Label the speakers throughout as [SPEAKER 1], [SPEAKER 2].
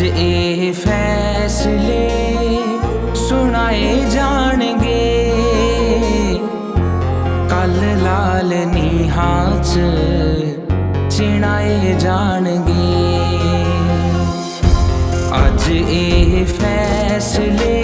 [SPEAKER 1] ਅੱਜ ਇਹ ਫੈਸਲੇ ਸੁਣਾਏ ਜਾਣਗੇ। ਕੱਲ ਲਾਲ ਨੀਹਾਂ 'ਚ ਚਿਣਾਏ ਜਾਣਗੇ। ਅੱਜ ਇਹ ਫੈਸਲੇ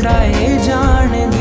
[SPEAKER 1] ਲੜਾਏ ਜਾਣਦੇ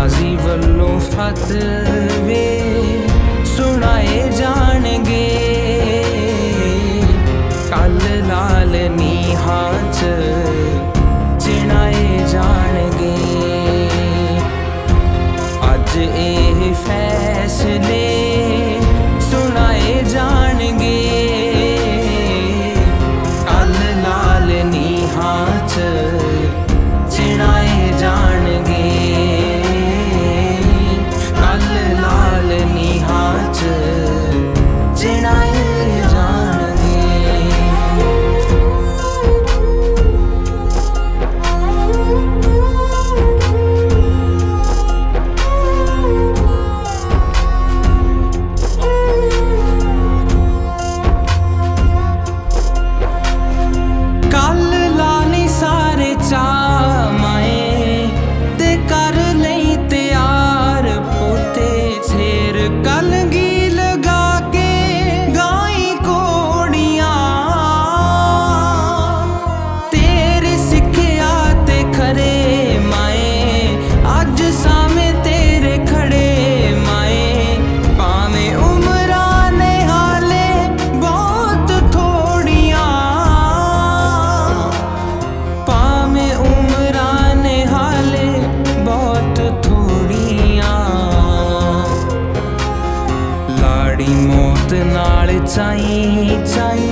[SPEAKER 1] ਗਾਜ਼ੀ ਵੱਲੋਂ ਫਤਵੇ ਸੁਣਾਏ ਜਾਣਗੇ। চাই চাই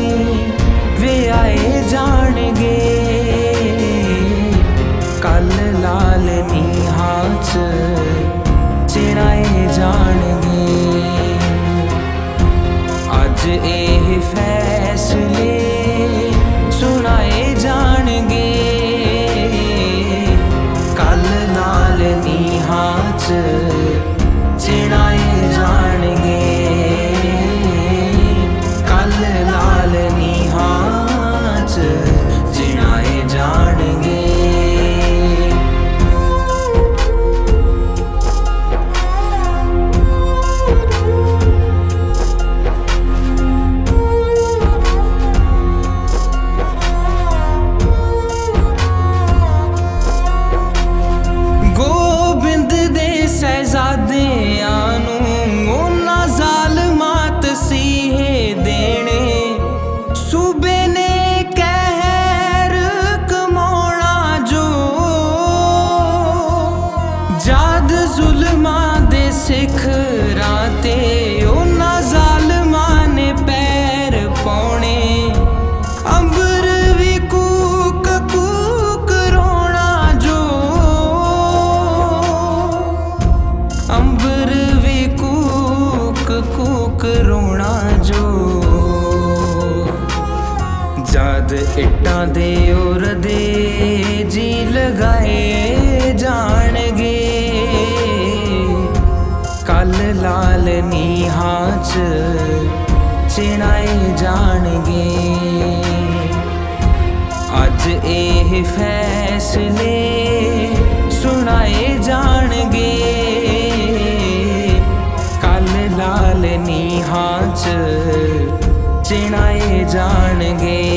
[SPEAKER 1] वे आए जान ਚਿਣਾਏ ਜਾਣਗੇ। ਅੱਜ ਇਹ ਫੈਸਲੇ ਸੁਣਾਏ ਜਾਣਗੇ। ਕੱਲ ਲਾਲ ਨੀਹਾਂ ਚ ਚਿਣਾਏ ਜਾਣਗੇ।